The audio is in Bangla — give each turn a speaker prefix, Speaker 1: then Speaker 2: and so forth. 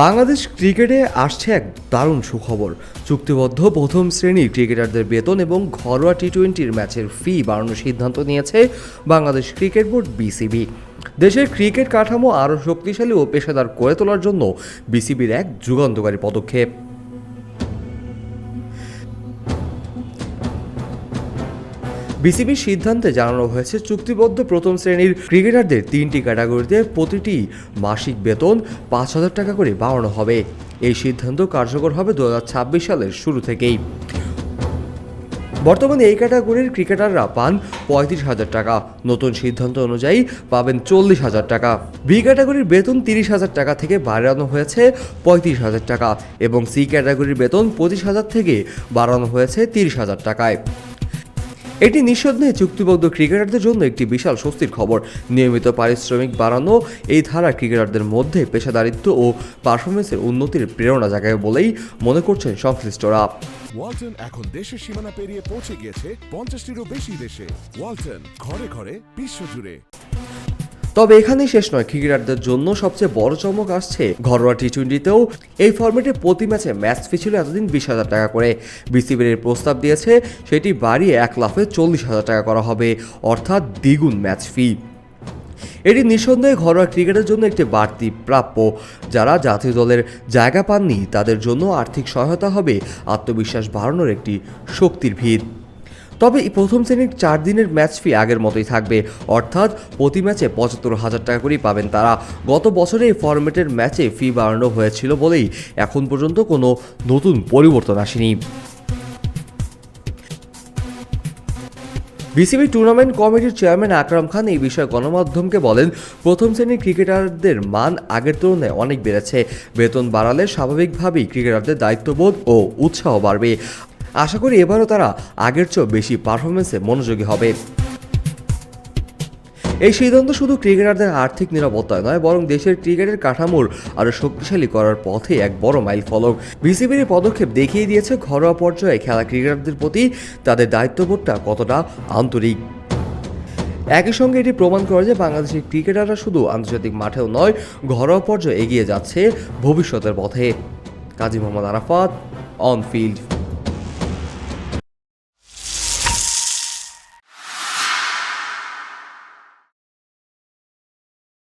Speaker 1: বাংলাদেশ ক্রিকেটে আসছে এক দারুণ সুখবর। চুক্তিবদ্ধ প্রথম শ্রেণির ক্রিকেটারদের বেতন এবং ঘরোয়া টি টোয়েন্টির ম্যাচের ফি বাড়ানোর সিদ্ধান্ত নিয়েছে বাংলাদেশ ক্রিকেট বোর্ড বিসিবি। দেশের ক্রিকেট কাঠামো আরও শক্তিশালী ও পেশাদার করে তোলার জন্য বিসিবির এক যুগান্তকারী পদক্ষেপ। বিসিবির সিদ্ধান্তে জানানো হয়েছে, চুক্তিবদ্ধ প্রথম শ্রেণির ক্রিকেটারদের তিনটি ক্যাটাগরিতে প্রতিটি মাসিক বেতন পাঁচ হাজার টাকা করে বাড়ানো হবে। এই সিদ্ধান্ত কার্যকর হবে দু হাজার ছাব্বিশ সালের শুরু থেকেই। বর্তমানে এই ক্যাটাগরির ক্রিকেটাররা পান পঁয়ত্রিশ হাজার টাকা। নতুন সিদ্ধান্ত অনুযায়ী পাবেন চল্লিশ হাজার টাকা। বি ক্যাটাগরির বেতন তিরিশ হাজার টাকা থেকে বাড়ানো হয়েছে পঁয়ত্রিশ হাজার টাকা এবং সি ক্যাটাগরির বেতন পঁচিশ হাজার থেকে বাড়ানো হয়েছে তিরিশ হাজার টাকায়। এটি নিঃসন্দেহে চুক্তিবদ্ধ ক্রিকেটারদের জন্য একটি বিশাল স্বস্তির খবর। নিয়মিত পারিশ্রমিক বাড়ানো এই ধারা ক্রিকেটারদের মধ্যে পেশাদারিত্ব ও পারফরমেন্সের উন্নতির প্রেরণা জাগায় বলেই মনে করছেন সংশ্লিষ্টরা।
Speaker 2: ওয়ালটন এখন দেশের সীমানা পেরিয়ে পৌঁছে গিয়েছে পঞ্চাশটিরও বেশি দেশে। ওয়ালটন ঘরে ঘরে বিশ্বজুড়ে।
Speaker 1: তবে এখানেই শেষ নয়, ক্রিকেটারদের জন্য সবচেয়ে বড় চমক আসছে ঘরোয়া টি টোয়েন্টিতেও এই ফরম্যাটে প্রতি ম্যাচে ম্যাচ ফি ছিল এতদিন বিশ হাজার টাকা করে। বিসিবির প্রস্তাব দিয়েছে, সেটি বাড়িয়ে এক লাফে চল্লিশ হাজার টাকা করা হবে, অর্থাৎ দ্বিগুণ ম্যাচ ফি। এটি নিঃসন্দেহে ঘরোয়া ক্রিকেটের জন্য একটি বাড়তি প্রাপ্য। যারা জাতীয় দলের জায়গা পাননি, তাদের জন্য আর্থিক সহায়তা হবে, আত্মবিশ্বাস বাড়ানোর একটি শক্তির ভিত। তবে এই প্রথম শ্রেণির চার দিনের ম্যাচ ফি আগের মতোই থাকবে। অর্থাৎ প্রতি ম্যাচে পঁচাত্তর হাজার টাকা করেই পাবেন তারা। গত বছরে এই ফরম্যাটের ম্যাচে ফি বাড়ানো হয়েছিল বলেই এখন পর্যন্ত কোনো নতুন পরিবর্তন আসেনি। বিসিবি টুর্নামেন্ট কমিটির চেয়ারম্যান আকরাম খান এই বিষয়ে গণমাধ্যমকে বলেন, প্রথম শ্রেণির ক্রিকেটারদের মান আগের তুলনায় অনেক বেড়েছে। বেতন বাড়ালে স্বাভাবিকভাবেই ক্রিকেটারদের দায়িত্ববোধ ও উৎসাহ বাড়বে। আশা করি এবারও তারা আগের চেয়েও বেশি পারফরমেন্সে মনোযোগী হবে। এই সিদ্ধান্ত শুধু ক্রিকেটারদের আর্থিক নিরাপত্তায় নয়, বরং দেশের ক্রিকেটের কাঠামোর আরও শক্তিশালী করার পথে এক বড় মাইল ফলক। বিসিবির এই পদক্ষেপ দেখিয়ে দিয়েছে ঘরোয়া পর্যায়ে খেলা ক্রিকেটারদের প্রতি তাদের দায়িত্ববোধটা কতটা আন্তরিক। একই সঙ্গে এটি প্রমাণ করে যে বাংলাদেশের ক্রিকেটাররা শুধু আন্তর্জাতিক মাঠেও নয়, ঘরোয়া পর্যায়ে এগিয়ে যাচ্ছে ভবিষ্যতের পথে। Kazi Mohammad Arafat on field